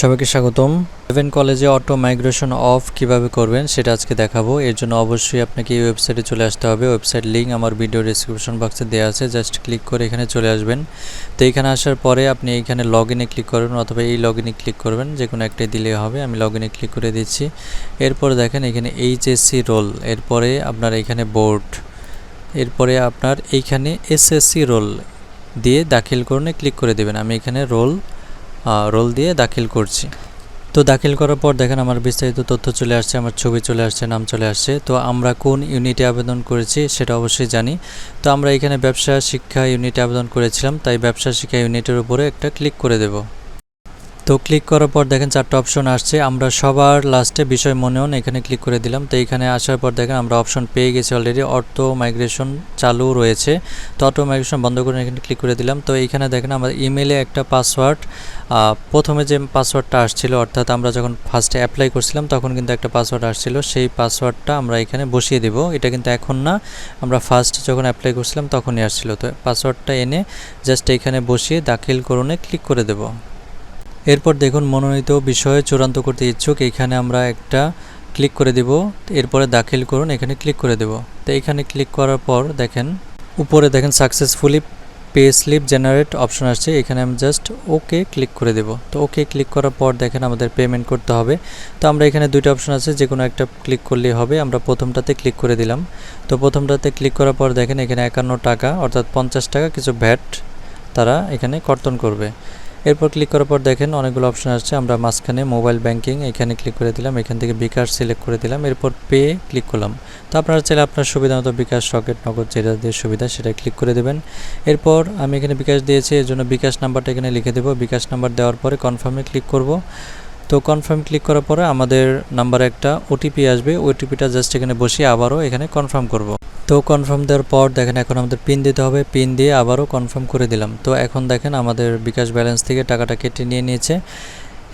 সবাইকে স্বাগতম। ইলেভেন কলেজে অটো মাইগ্রেশন অফ কীভাবে করবেন সেটা আজকে দেখাবো। এর জন্য অবশ্যই আপনাকে এই ওয়েবসাইটে চলে আসতে হবে। ওয়েবসাইট লিঙ্ক আমার ভিডিও ডিসক্রিপশন বক্সে দেওয়া আছে। জাস্ট ক্লিক করে এখানে চলে আসবেন। তো এখানে আসার পরে আপনি এখানে লগ ইনে ক্লিক করবেন অথবা এই লগ ইনে ক্লিক করবেন। যে কোনো একটাই দিলে হবে। আমি লগ ইনে ক্লিক করে দিচ্ছি। এরপরে দেখেন এখানে এইচএসসি রোল এরপরে আপনার এখানে বোর্ড এরপরে আপনার এইখানে এসএসসি রোল দিয়ে দাখিল করুন। ক্লিক করে দেবেন। আমি এখানে রোল রোল দিয়ে দাখিল করছি। তো দাখিল করার পর দেখেন আমার বিস্তারিত তথ্য চলে আসছে, আমার ছবি চলে আসছে, নাম চলে আসছে। তো আমরা কোন ইউনিটে আবেদন করেছি সেটা অবশ্যই জানি। তো আমরা এখানে ব্যবসা শিক্ষা ইউনিটে আবেদন করেছিলাম, তাই ব্যবসা শিক্ষা ইউনিটের উপরে একটা ক্লিক করে দেব। তো ক্লিক করার পর দেখেন চারটা অপশন আসছে। আমরা সবার লাস্টে বিষয় মনেও এখানে ক্লিক করে দিলাম। তো এখানে আসার পর দেখেন আমরা অপশন পেয়ে গেছি অলরেডি অটো মাইগ্রেশন চালু রয়েছে। তো অটো মাইগ্রেশন বন্ধ করে এখানে ক্লিক করে দিলাম। তো এইখানে দেখেন আমার ইমেলে একটা পাসওয়ার্ড প্রথমে যে পাসওয়ার্ডটা আসছিল, অর্থাৎ আমরা যখন ফার্স্টে অ্যাপ্লাই করছিলাম, তখন কিন্তু একটা পাসওয়ার্ড আসছিল। সেই পাসওয়ার্ডটা আমরা এখানে বসিয়ে দেব। এটা কিন্তু এখন না। আমরা ফার্স্ট যখন অ্যাপ্লাই করছিলাম, তখনই আসছিল। তো পাসওয়ার্ডটা এনে জাস্ট এখানে বসিয়ে দাখিল করুনে ক্লিক করে দেব। এরপর দেখুন মনোনীত বিষয়ে চূড়ান্ত করতে ইচ্ছুক, এখানে আমরা একটা ক্লিক করে দেব, এরপরে দাখিল করুন, এখানে ক্লিক করে দেব। তো এখানে ক্লিক করার পর দেখেন, উপরে দেখেন successfully pay slip generate option আসছে, এখানে আমি জাস্ট ওকে ক্লিক করে দেব। তো ওকে ক্লিক করার পর দেখেন আমাদের পেমেন্ট করতে হবে। তো আমরা এখানে দুইটা অপশন আছে যে কোনো একটা ক্লিক করলেই হবে, আমরা প্রথমটাতে ক্লিক করে দিলাম। তো প্রথমটাতে ক্লিক করার পর দেখেন এখানে একান্ন টাকা, অর্থাৎ পঞ্চাশ টাকা কিছু ভ্যাট তারা এখানে কর্তন করবে। এরপর ক্লিক করার পর দেখেন অনেকগুলো অপশন আসছে। আমরা মাঝখানে মোবাইল ব্যাংকিং এখানে ক্লিক করে দিলাম, এখান থেকে বিকাশ সিলেক্ট করে দিলাম, এরপর পে ক্লিক করলাম। তো আপনারা চাইলে আপনার সুবিধা মতো বিকাশ রকেট নগদ যেটা দিয়ে সুবিধা সেটা ক্লিক করে দেবেন। এরপর আমি এখানে বিকাশ দিয়েছি, এর জন্য বিকাশ নাম্বারটা এখানে লিখে দেবো। বিকাশ নাম্বার দেওয়ার পরে কনফার্মে ক্লিক করব। তো কনফার্ম ক্লিক করার পরে আমাদের নাম্বারে একটা ওটিপি আসবে। ওটিপিটা জাস্ট এখানে বসিয়ে আবারও এখানে কনফার্ম করব। তো কনফার্ম দেওয়ার পর দেখেন এখন আমাদের পিন দিতে হবে। পিন দিয়ে আবারও কনফার্ম করে দিলাম। তো এখন দেখেন আমাদের বিকাশ ব্যালেন্স থেকে টাকাটা কেটে নিয়ে নিয়েছে।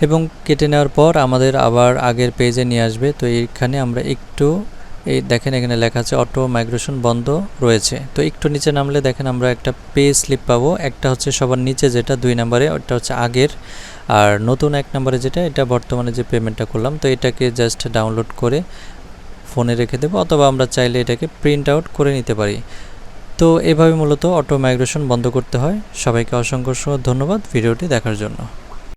এবং কেটে নেওয়ার পর আমাদের আবার আগের পেজে নিয়ে আসবে। তো এইখানে আমরা একটু এই দেখেন এখানে লেখা আছে অটো মাইগ্রেশন বন্ধ রয়েছে। তো একটু নিচে নামলে দেখেন আমরা একটা পে স্লিপ পাবো। একটা হচ্ছে সবার নিচে যেটা, দুই নাম্বারে, ওটা হচ্ছে আগের। আর নতুন এক নাম্বারে যেটা, এটা বর্তমানে যে পেমেন্টটা করলাম, তো এটাকে জাস্ট ডাউনলোড করে ফোনে রেখে দেবো, অথবা আমরা চাইলে এটাকে প্রিন্ট আউট করে নিতে পারি। তো এভাবে মূলত অটো মাইগ্রেশন বন্ধ করতে হয়। সবাইকে অসংখ্য ধন্যবাদ ভিডিওটি দেখার জন্য।